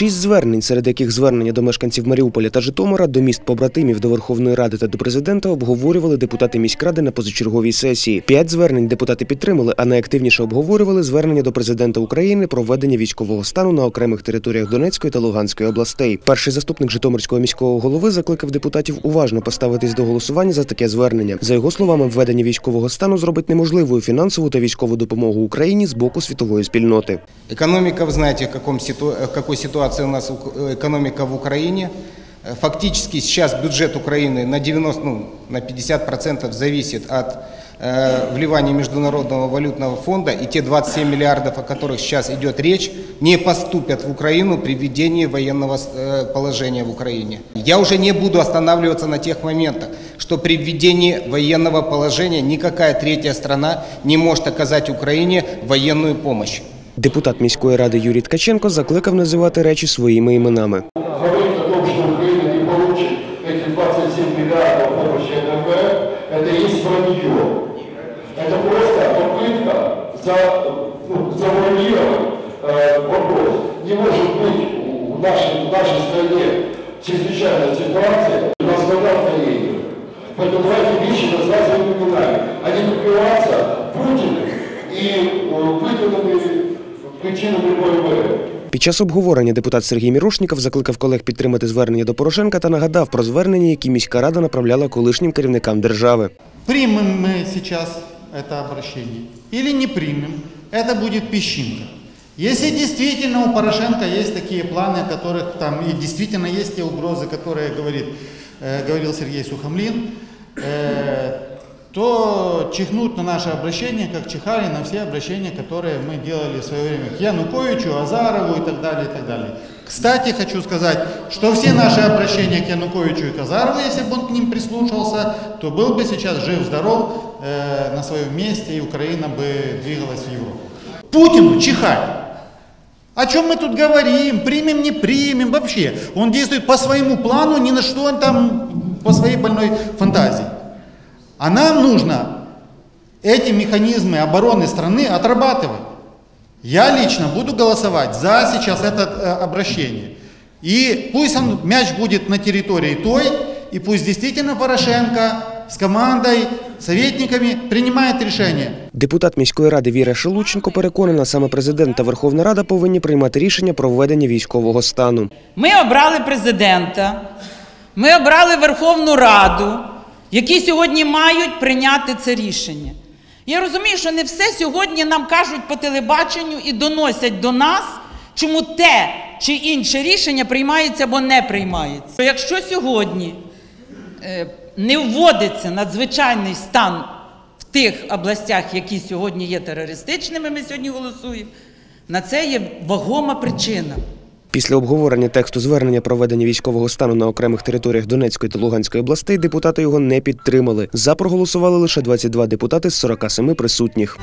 Шість звернень, серед яких звернення до мешканців Маріуполя та Житомира, до міст побратимів, до Верховної Ради та до президента обговорювали депутати міськради на позачерговій сесії. П'ять звернень депутати підтримали, а найактивніше обговорювали звернення до президента України про введення військового стану на окремих територіях Донецької та Луганської областей. Перший заступник Житомирського міського голови закликав депутатів уважно поставитись до голосування за таке звернення. За його словами, введення військового стану зробить неможливою фінансову та військову допомогу Україні з боку світової спільноти. Экономика, вы знаете, в, каком ситу- ситуации у нас э, экономика в Украине. Э, Фактически сейчас бюджет Украины на 90, ну, на 50% зависит от э, вливания Международного валютного фонда, и те 27 миллиардов, о которых сейчас идет речь, не поступят в Украину при введении военного э, положения в Украине. Я уже не буду останавливаться на тех моментах, что при введении военного положения никакая третья страна не может оказать Украине военную помощь. Депутат міської ради Юрій Ткаченко закликав називати речі своїми іменами. говорить о том, что Украина не получит эти 27 миллиардов помощи МВФ, это и есть вранье. Это просто попытка за, ну, завуалировать э, вопрос. Не может быть в нашей, в нашей стране чрезвычайная ситуация, у нас война в Украине. Поэтому давайте вещи назвать своими именами, а не прикрываться Путиным и э, выдуманными причинами МВФ. Під час обговорення депутат Сергій Мірошніков закликав колег підтримати звернення до Порошенка та нагадав про звернення, які міська рада направляла колишнім керівникам держави. Примем мы сейчас это обращение или не примем, это будет песчинка. Если действительно у Порошенко есть такие планы, о которых там и действительно есть те угрозы, которые говорит, э, говорил Сергей Сухомлин, э, то чихнут на наше обращение, как чихали на все обращения, которые мы делали в свое время к Януковичу, Азарову и так далее, и так далее. Кстати, хочу сказать, что все наши обращения к Януковичу и к Азарову, если бы он к ним прислушался, то был бы сейчас жив-здоров э, на своем месте, и Украина бы двигалась в Европу. Путину чихать. О чем мы тут говорим? Примем, не примем вообще. Он действует по своему плану, ни на что он там по своей больной фантазии. А нам нужно эти механизмы обороны страны отрабатывать. Я лично буду голосовать за сейчас это э, обращение. И пусть он, мяч будет на территории той, и пусть действительно Порошенко с командой, советниками принимает решение. Депутат міської ради Віра Шелученко переконана, саме президент та Верховна Рада повинні приймати рішення про введення військового стану. Ми обрали президента, ми обрали Верховну Раду, які сьогодні мають прийняти це рішення. Я розумію, що не все сьогодні нам кажуть по телебаченню і доносять до нас, чому те чи інше рішення приймається або не приймається. Якщо сьогодні е, не вводиться надзвичайний стан в тих областях, які сьогодні є терористичними, ми сьогодні голосуємо, на це є вагома причина. Після обговорення тексту звернення проведення військового стану на окремих територіях Донецької та Луганської областей депутати його не підтримали. За проголосували лише 22 депутати з 47 присутніх.